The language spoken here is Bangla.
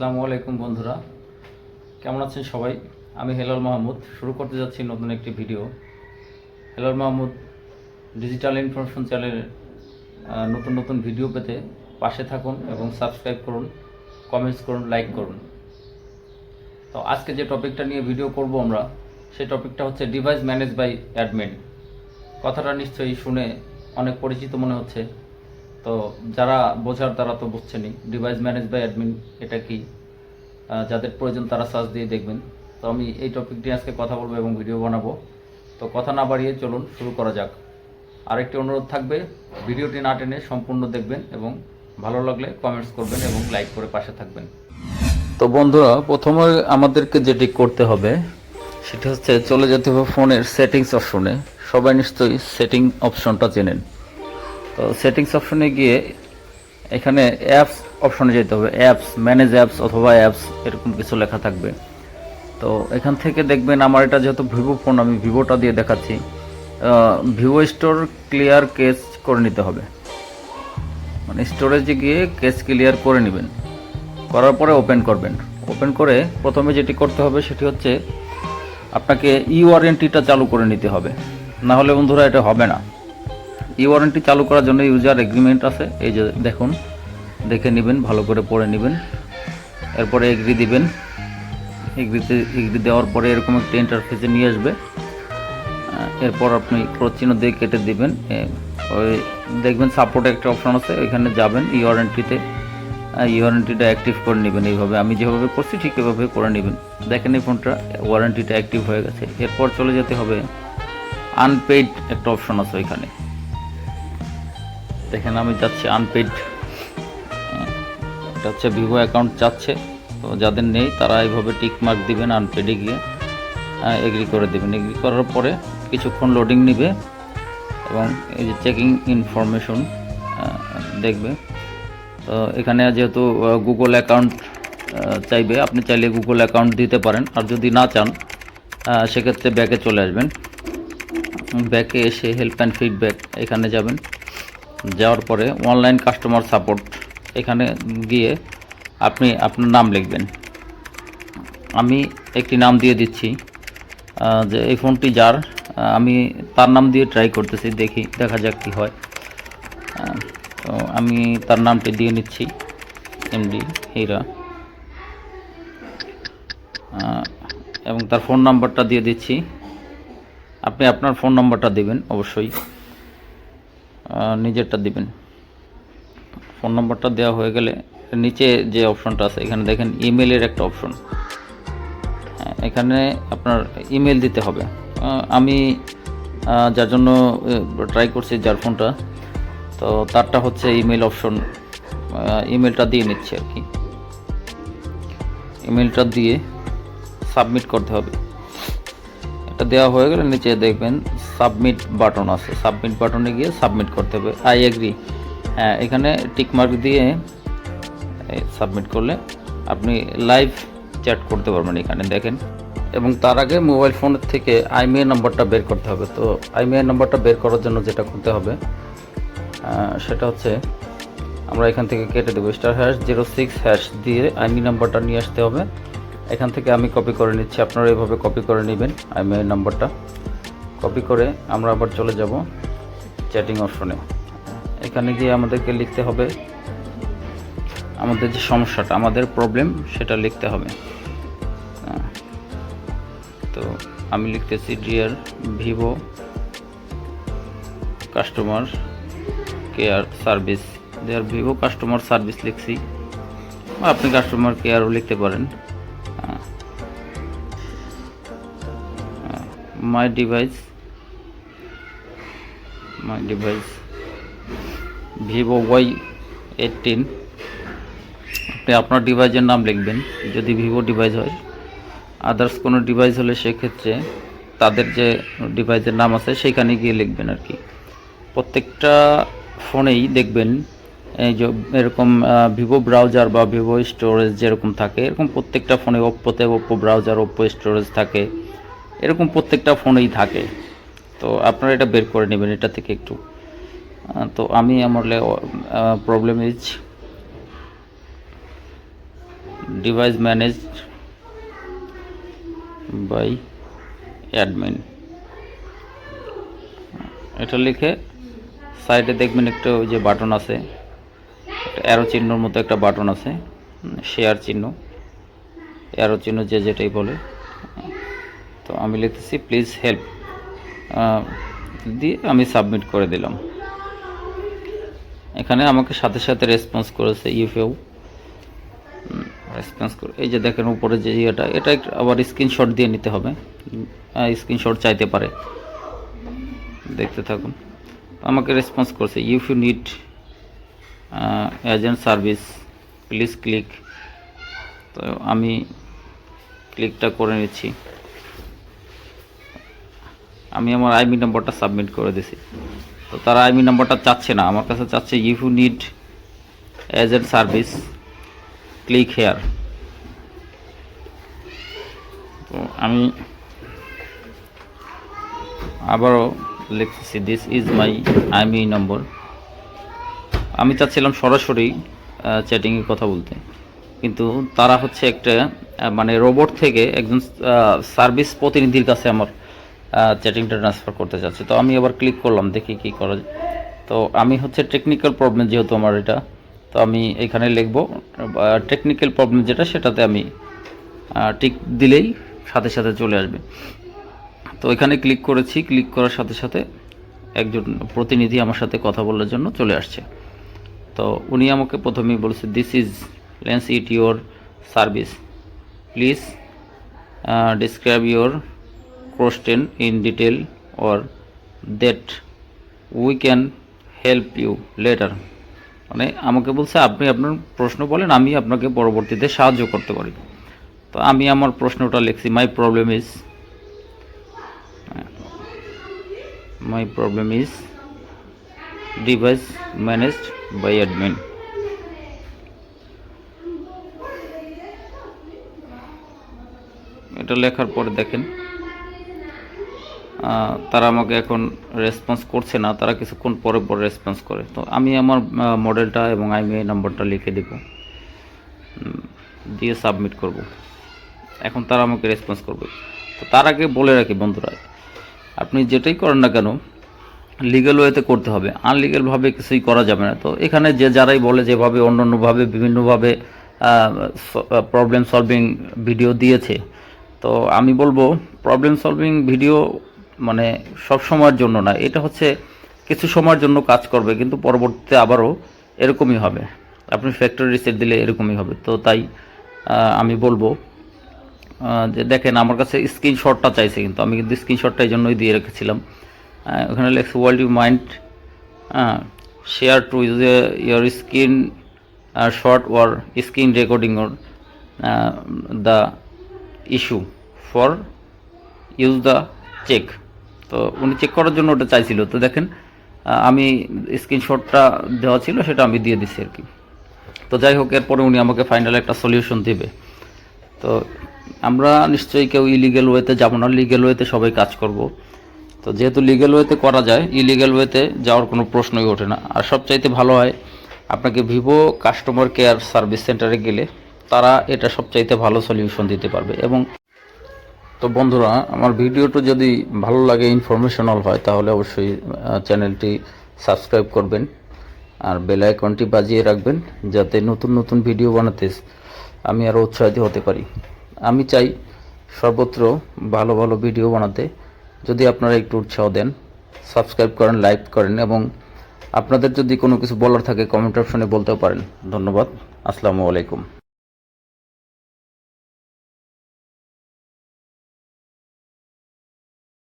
আসসালামু আলাইকুম বন্ধুরা। কেমন আছেন সবাই? আমি হেলাল মাহমুদ। শুরু করতে যাচ্ছি নতুন একটি video. Helal Mahmud digital information চ্যানেলের নতুন নতুন ভিডিও পেতে পাশে থাকুন এবং সাবস্ক্রাইব করুন, কমেন্টস করুন, লাইক করুন। তো আজকে যে টপিকটা নিয়ে ভিডিও করব আমরা সেই টপিকটা হচ্ছে ডিভাইস ম্যানেজ বাই অ্যাডমিন। কথাটা নিশ্চয়ই শুনে অনেক পরিচিত মনে হচ্ছে। তো যারা বোঝার তারা তো বুঝছেনই। ডিভাইস ম্যানেজ বাই অ্যাডমিন এটা কি? যাদের প্রয়োজন তারা সার্চ দিয়ে দেখবেন। তো আমি এই টপিক নিয়ে আজকে কথা বলব এবং ভিডিও বানাবো। তো কথা না বাড়িয়ে চলুন, শুরু করা যাক। আরেকটি অনুরোধ থাকবে, ভিডিওটি না টেনে সম্পূর্ণ দেখবেন এবং ভালো লাগলে কমেন্টস করবেন এবং লাইক করে পাশে থাকবেন। তো বন্ধুরা, প্রথমে আমাদেরকে যেটি করতে হবে, সেটা হচ্ছে চলে যেতে হবে ফোনের সেটিংস অপশনে সবাই নিশ্চয়ই সেটিং অপশনটা চেনেন। তো সেটিংস অপশনে গিয়ে এখানে অ্যাপস অপশনে যেতে হবে। অ্যাপস ম্যানেজ অ্যাপস অথবা অ্যাপস এরকম কিছু লেখা থাকবে। তো এখান থেকে দেখবেন আমার এটা যেহেতু ভিভো ফোন আমি ভিভোটা দিয়ে দেখাচ্ছি। ভিভো স্টোর ক্লিয়ার কেস করে নিতে হবে। মানে স্টোরেজে গিয়ে কেস ক্লিয়ার করে নেবেন। করার পরে ওপেন করবেন। ওপেন করে প্রথমে যেটি করতে হবে সেটি হচ্ছে আপনাকে ই ওয়ারেন্টিটা চালু করে নিতে হবে। না হলে বন্ধুরা এটা হবে না। ই ওয়ারেন্টি চালু করার জন্য ইউজার এগ্রিমেন্ট আছে। এই যে দেখুন, দেখে নেবেন, ভালো করে পড়ে নেবেন। এরপরে এগ্রি দিবেন। এগ্রিতে এগ্রি দেওয়ার পরে এরকম একটা ইন্টারফেসে নিয়ে আসবে। এরপর আপনি ক্রস চিহ্ন দিয়ে কেটে দিবেন। ওই দেখবেন সাপোর্ট একটা অপশন আছে, ওইখানে যাবেন ই ওয়ারেন্টিতে ই ওয়ারেন্টিটা অ্যাক্টিভ করে নেবেন এইভাবে। আমি যেভাবে করছি ঠিক এভাবে করে নেবেন। দেখেন এই ফোনটা ওয়ারেন্টিটা অ্যাক্টিভ হয়ে গেছে। এরপর চলে যেতে হবে। আনপেইড একটা অপশন আছে ওইখানে। দেখেন আমি যাচ্ছি আনপেড এটা হচ্ছে ভিভো অ্যাকাউন্ট চাচ্ছে। তো যাদের নেই, তারা এইভাবে টিক মার্ক দিবেন আনপেডে গিয়ে। এগ্রি করে দেবেন। এগ্রি করার পরে কিছুক্ষণ লোডিং নেবে এবং এই যে চেকিং ইনফরমেশন দেখবে। তো এখানে যেহেতু গুগল অ্যাকাউন্ট চাইবে, আপনি চাইলে গুগল অ্যাকাউন্ট দিতে পারেন। আর যদি না চান সেক্ষেত্রে ব্যাকে চলে আসবেন। ব্যাকে এসে হেল্প অ্যান্ড ফিডব্যাক এখানে যাবেন। যাওয়ার পরে অনলাইন কাস্টমার সাপোর্ট এখানে গিয়ে আপনি আপনার নাম লিখবেন। আমি একটি নাম দিয়ে দিচ্ছি যে এই ফোনটি যার আমি তার নাম দিয়ে ট্রাই করতেছি, দেখি, দেখা যাক কী হয়। তো আমি তার নামটি দিয়ে নিচ্ছি এমডি হীরা এবং তার ফোন নাম্বারটা দিয়ে দিচ্ছি। আপনি আপনার ফোন নাম্বারটা দেবেন, অবশ্যই। নিজেরটা দিবেন। ফোন নাম্বারটা দেওয়া হয়ে গেলে নিচে যে অপশনটা আছে এখানে দেখেন ইমেলের একটা অপশন। হ্যাঁ, এখানে আপনার ইমেল দিতে হবে। আমি যার জন্য ট্রাই করছি যার ফোনটা তো তারটা হচ্ছে ইমেল অপশন। ইমেলটা দিয়ে নিচ্ছি আর কি। ইমেলটা দিয়ে সাবমিট করতে হবে। এটা দেওয়া হয়ে গেলে নিচে দেখবেন সাবমিট বাটন আছে। সাবমিট বাটনে গিয়ে সাবমিট করতে হবে। আই এগ্রি হ্যাঁ এখানে টিকমার্ক দিয়ে সাবমিট করলে আপনি লাইভ চ্যাট করতে পারবেন এখানে, দেখেন। এবং তার আগে মোবাইল ফোনের থেকে আইমিআই নাম্বারটা বের করতে হবে। তো আইমিআই নাম্বারটা বের করার জন্য যেটা করতে হবে সেটা হচ্ছে আমরা এখান থেকে কেটে দেবো। Star hash zero six hash দিয়ে আইমি নাম্বারটা নিয়ে আসতে হবে। এখান থেকে আমি কপি করে নিচ্ছি। আপনারা এইভাবে কপি করে নেবেন আইমিআই নাম্বারটা কপি করে আমরা আবার চলে যাব চ্যাটিং অপশনে এখানে গিয়ে আমাদেরকে লিখতে হবে আমাদের যে সমস্যাটা আমাদের প্রবলেম সেটা লিখতে হবে। আহ, তো আমি লিখতেছি dear Vivo customer care service there Vivo customer service লিখছি। আপনি কাস্টমার কেয়ারও লিখতে পারেন। My device device Vivo Y eighteen আপনি আপনার ডিভাইসের নাম লিখবেন, যদি ভিভো ডিভাইস হয়। আদার্স কোনো ডিভাইস হলে সেক্ষেত্রে তাদের যে ডিভাইসের নাম আছে সেইখানে গিয়ে লিখবেন আর কি। প্রত্যেকটা ফোনেই দেখবেন, এই যে এরকম ভিভো ব্রাউজার বা ভিভো স্টোরেজ যেরকম থাকে, এরকম প্রত্যেকটা ফোনে ওপ্পোতে ওপ্পো ব্রাউজার ওপ্পো স্টোরেজ থাকে। এরকম প্রত্যেকটা ফোনেই থাকে। তো আপনারা এটা বের করে নেবেন, এটা থেকে একটু। তো আমি আমার problem is device managed by admin এটা লিখে সাইডে দেখবেন একটা ওই যে বাটন আছে অ্যারো চিহ্নর মতো একটা বাটন আছে শেয়ার চিহ্ন। অ্যারো চিহ্ন যে যেটাই বলে। তো আমি লিখতেছি প্লিজ হেল্প দিয়ে আমি সাবমিট করে দিলাম। এখানে আমাকে সাথে সাথে রেসপন্স করেছে ইউফেও রেসপন্স করে এই যে দেখেন উপরে যে ইয়েটা, এটা আবার স্ক্রিনশট দিয়ে নিতে হবে। স্ক্রিনশট চাইতে পারে। দেখতে থাকুন। আমাকে রেসপন্স করছে if you need agent service please click তো আমি ক্লিকটা করে নিচ্ছি। আমি আমার আইমি নম্বরটা সাবমিট করে দিছি। তো তারা আইমি নম্বরটা চাচ্ছে না। আমার কাছে চাচ্ছে if you need agent service click here তো আমি আবারও লিখতেছি দিস ইজ মাই আইমি নম্বর আমি চাচ্ছিলাম সরাসরি চ্যাটিংয়ে কথা বলতে। কিন্তু তারা হচ্ছে একটা মানে রোবট থেকে একজন সার্ভিস প্রতিনিধির কাছে আমার চ্যাটিংটা ট্রান্সফার করতে চাচ্ছি। তো আমি আবার ক্লিক করলাম, দেখি কি করা তো আমি হচ্ছে টেকনিক্যাল প্রবলেম যেহেতু আমার এটা, তো আমি এখানে লিখব টেকনিক্যাল প্রবলেম যেটা সেটাতে আমি টিক দিলেই সাথে সাথে চলে আসবে। তো এখানে ক্লিক করেছি ক্লিক করার সাথে সাথে একজন প্রতিনিধি আমার সাথে কথা বলার জন্য চলে আসছে। তো উনি আমাকে প্রথমেই বলেছে this is Lens at your service please describe your question in detail or that we can help you later মানে আমাকে বলছে, আপনি আপনার প্রশ্ন বলেন, আমি আপনাকে পরবর্তীতে সাহায্য করতে পারি। তো আমি আমার প্রশ্নটা লিখছি my problem is my problem is device managed by admin এটা লেখার পরে দেখেন। তারা আমাকে এখন রেসপন্স করছে না, তারা কিছুক্ষণ পরে পরে রেসপন্স করে। তো আমি আমার মডেলটা এবং আইমিআই নম্বরটা লিখে দেব। দিয়ে সাবমিট করব। এখন তারা আমাকে রেসপন্স করবে। তো তার আগে বলে রাখি বন্ধুরা, আপনি যেটাই করেন না কেন লিগ্যাল ওয়েতে করতে হবে। আনলিগ্যালভাবে কিছুই করা যাবে না। তো এখানে যে যারাই বলে, যেভাবে অন্য অন্যভাবে বিভিন্নভাবে প্রবলেম সলভিং ভিডিও দিয়েছে, তো আমি বলব প্রবলেম সলভিং ভিডিও মানে সব সময়ের জন্য না, এটা হচ্ছে কিছু সময়ের জন্য কাজ করবে, কিন্তু পরবর্তীতে আবারও এরকমই হবে। আপনি ফ্যাক্টরি রিসেট দিলে এরকমই হবে। তো তাই আমি বলব যে দেখেন, আমার কাছে স্ক্রিনশটটা চাইছে কিন্তু, আমি কিন্তু স্ক্রিনশটটা এই জন্যই দিয়ে রেখেছিলাম। ওখানে লেখছে would you mind share to us your screenshot or screen recording or the issue for us the check তো উনি চেক করার জন্য ওটা চাইছিল। তো দেখেন আমি স্ক্রিনশটটা দেওয়া ছিল, সেটা আমি দিয়ে দিচ্ছি আর কি। তো যাই হোক, এরপরে উনি আমাকে ফাইনাল একটা সলিউশন দেবে। তো আমরা নিশ্চয়ই কেউ ইলিগেল ওয়েতে যাব না। লিগেল ওয়েতে সবাই কাজ করব। তো যেহেতু লিগেল ওয়েতে করা যায় ইলিগেল ওয়েতে যাওয়ার কোনো প্রশ্নই ওঠে না। আর সবচাইতে ভালো হয়, আপনাকে ভিভো কাস্টমার কেয়ার সার্ভিস সেন্টারে গেলে তারা এটা সবচাইতে ভালো সলিউশন দিতে পারবে। এবং তো বন্ধুরা, আমার ভিডিওটা যদি ভালো লাগে ইনফরমেশনাল হয়, তাহলে অবশ্যই চ্যানেলটি সাবস্ক্রাইব করবেন আর বেল আইকনটি বাজিয়ে রাখবেন যাতে নতুন নতুন ভিডিও বানাতে আমি আরও উৎসাহিত হতে পারি। আমি চাই সর্বত্র ভালো ভালো ভিডিও বানাতে। যদি আপনারা একটু উৎসাহ দেন সাবস্ক্রাইব করেন লাইক করেন এবং আপনাদের যদি কোনো কিছু বলার থাকে কমেন্ট অপশনে বলতেও পারেন। ধন্যবাদ। আসসালামু আলাইকুম।